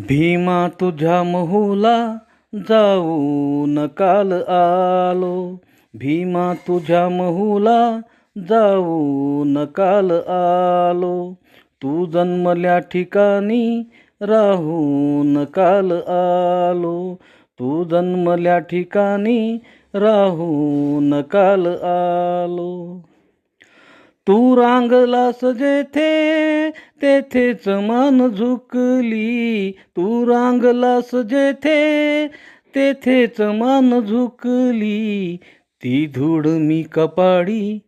भीमा तुझ्या महुला जाऊन काल आलो. भीमा तुझ्या महुला जाऊन काल आलो. तू जन्मल्या ठिकाणी राहून काल आलो. तू जन्मल्या ठिकाणी राहून काल आलो. तू रांगलास जेथे तेथेच मन झुकली. तू रांगलास जेथे तेथेच मन झुकली. ती धूड मी कपाडी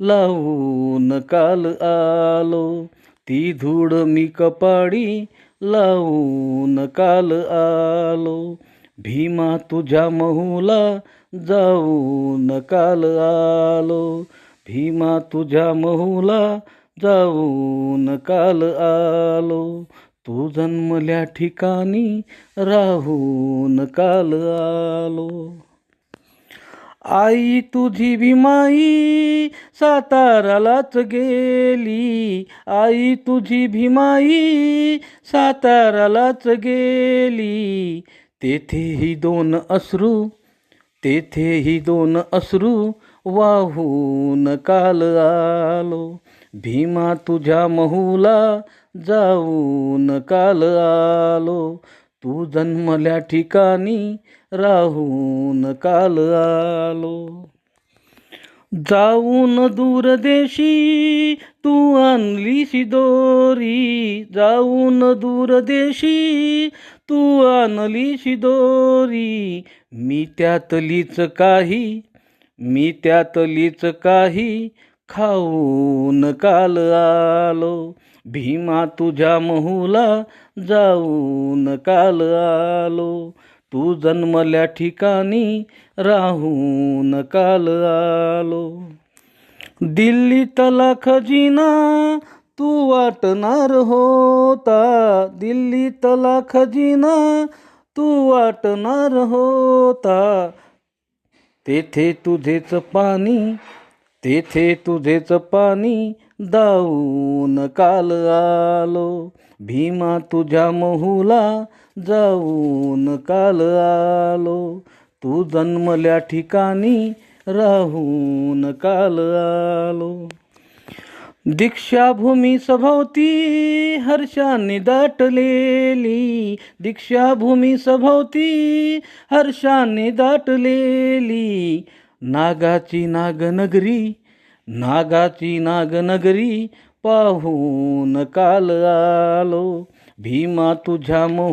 लावून काल आलो. ती धूड मी कपाडी लावून काल आलो. भीमा तुझ्या महुला जाऊन काल आलो. भीमा तुझ्या महुला जाऊन काल आलो. तू जन्मल्या ठिकाणी राहून काल आलो. आई तुझी भीमाई सातारालाच गेली. आई तुझी भीमाई सातारालाच गेली. तेथेही दोन अश्रू तेथेही दोन अश्रू वाहून काल आलो. भीमा तुझ्या महुला जाऊन काल आलो. तू जन्मल्या ठिकाणी राहून काल आलो. जाऊन दूरदेशी तू आणली दोरी. जाऊन दूरदेशी तू आणली दोरी. मी त्यातलीच काही मी त्यातलीच काही खाऊन काल आलो. भीमा तुझ्या महुला जाऊन काल आलो. तू जन्मल्या ठिकाणी राहून काल आलो. दिल्लीत खजिना तू वाटणार होता. तला खजिना तू वाटणार होता. तेथे तुझेच पाणी तेथे तुझेच पाणी दाऊन काल आलो. भीमा तुझ्या महुला जाऊन काल आलो. तू जन्मल्या ठिकाणी राहून काल आलो. दीक्षाभूमी सभोवती हर्षाने दाटलेली. दीक्षाभूमी सभोवती हर्षाने दाटलेली. नागाची नागनगरी नागाची नागनगरी पाहून काल आलो. भीमा तुझ्या मोह